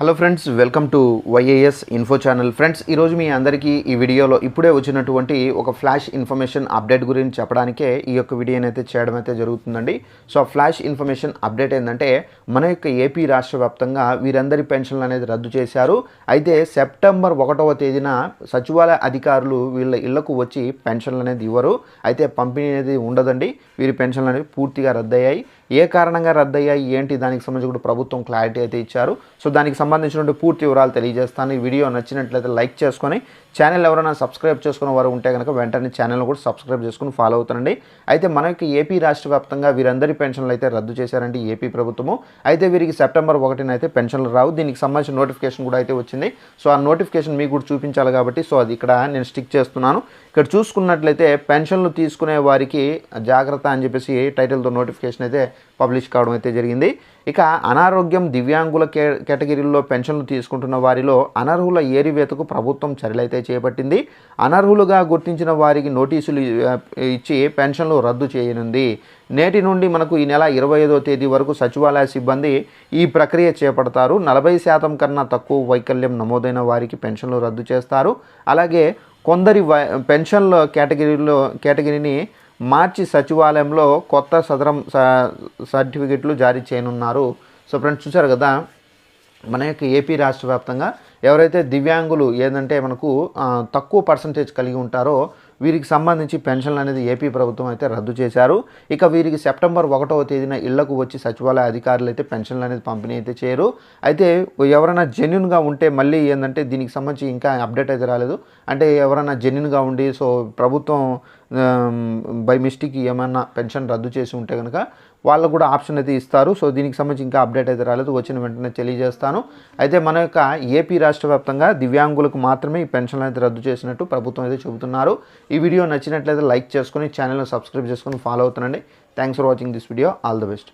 Hello friends welcome to YAS info channel friends ఈరోజు మీ అందరికీ ఈ వీడియోలో ఇప్పుడే వచ్చినటువంటి ఒక ఫ్లాష్ ఇన్ఫర్మేషన్ అప్డేట్ గురించి చెప్పడానికే ఈ యొక్క వీడియోని అయితే చేయడం అయితే జరుగుతుందండి. సో ఆ ఫ్లాష్ ఇన్ఫర్మేషన్ అప్డేట్ ఏంటంటే మన యొక్క ఏపీ రాష్ట్ర వ్యాప్తంగా వీరందరి పెన్షన్లు అనేది రద్దు చేశారు. అయితే సెప్టెంబర్ ఒకటవ తేదీన సచివాలయ అధికారులు వీళ్ళ ఇళ్ళకు వచ్చి పెన్షన్లు అనేది ఇవ్వరు. అయితే పంపిణీ అనేది ఉండదండి. వీరి పెన్షన్లు అనేవి పూర్తిగా రద్దయ్యాయి. ఏ కారణంగా రద్దయ్యాయి? ఏంటి? దానికి సంబంధించి కూడా ప్రభుత్వం క్లారిటీ అయితే ఇచ్చారు. సో దానికి సంబంధించినటువంటి పూర్తి వివరాలు తెలియజేస్తాను. ఈ వీడియో నచ్చినట్లయితే లైక్ చేసుకొని ఛానల్ ఎవరైనా సబ్స్క్రైబ్ చేసుకున్న వారు ఉంటే కనుక వెంటనే ఛానల్ కూడా సబ్స్క్రైబ్ చేసుకుని ఫాలో అవుతానండి అయితే మన ఏపీ రాష్ట్ర వ్యాప్తంగా వీరందరి పెన్షన్లు అయితే రద్దు చేశారండి ఏపీ ప్రభుత్వము. అయితే వీరికి సెప్టెంబర్ ఒకటిన అయితే పెన్షన్లు రావు. దీనికి సంబంధించిన నోటిఫికేషన్ కూడా అయితే వచ్చింది. సో ఆ నోటిఫికేషన్ మీకు కూడా చూపించాలి కాబట్టి సో అది ఇక్కడ నేను స్టిక్ చేస్తున్నాను. ఇక్కడ చూసుకున్నట్లయితే పెన్షన్లు తీసుకునే వారికి జాగ్రత్త అని చెప్పేసి టైటిల్తో నోటిఫికేషన్ అయితే పబ్లిష్ కావడం అయితే జరిగింది. ఇక అనారోగ్యం దివ్యాంగుల కే కేటగిరీల్లో పెన్షన్లు తీసుకుంటున్న వారిలో అనర్హుల ఏరివేతకు ప్రభుత్వం చర్యలైతే చేపట్టింది. అనర్హులుగా గుర్తించిన వారికి నోటీసులు ఇచ్చి పెన్షన్లు రద్దు చేయనుంది. నేటి నుండి మనకు ఈ నెల ఇరవై ఐదో తేదీ వరకు సచివాలయ సిబ్బంది ఈ ప్రక్రియ చేపడతారు. నలభై శాతం కన్నా తక్కువ వైకల్యం నమోదైన వారికి పెన్షన్లు రద్దు చేస్తారు. అలాగే కొందరి వై- పెన్షన్ల కేటగిరీలో కేటగిరీని మార్చి సచివాలయంలో కొత్త సదరం సర్టిఫికెట్లు జారీ చేయనున్నారు. సో ఫ్రెండ్స్ చూసారు కదా? మన యొక్క ఏపీ రాష్ట్ర వ్యాప్తంగా ఎవరైతే దివ్యాంగులు ఏంటంటే మనకు తక్కువ పర్సంటేజ్ కలిగి ఉంటారో వీరికి సంబంధించి పెన్షన్లు అనేది ఏపీ ప్రభుత్వం అయితే రద్దు చేశారు. ఇక వీరికి సెప్టెంబర్ ఒకటవ తేదీన ఇళ్ళకు వచ్చి సచివాలయ అధికారులు అయితే పెన్షన్లు అనేది పంపిణీ అయితే చేయరు. అయితే ఎవరైనా జెన్యున్గా ఉంటే మళ్ళీ ఏంటంటే దీనికి సంబంధించి ఇంకా అప్డేట్ అయితే రాలేదు. అంటే ఎవరైనా జెన్యున్గా ఉండి సో ప్రభుత్వం బై మిస్టేక్ ఏమన్నా పెన్షన్ రద్దు చేసి ఉంటే కనుక వాళ్ళకు కూడా ఆప్షన్ అయితే ఇస్తారు. సో దీనికి సంబంధించి ఇంకా అప్డేట్ అయితే రాలేదు. వచ్చిన వెంటనే తెలియజేస్తాను. అయితే మన యొక్క ఏపీ రాష్ట్ర వ్యాప్తంగా దివ్యాంగులకు మాత్రమే ఈ పెన్షన్లు అయితే రద్దు చేసినట్టు ప్రభుత్వం అయితే చెబుతున్నారు. ఈ వీడియో నచ్చినట్లయితే లైక్ చేసుకొని ఛానల్ను సబ్స్క్రైబ్ చేసుకొని ఫాలో అవుతానండి thanks for watching this video all the best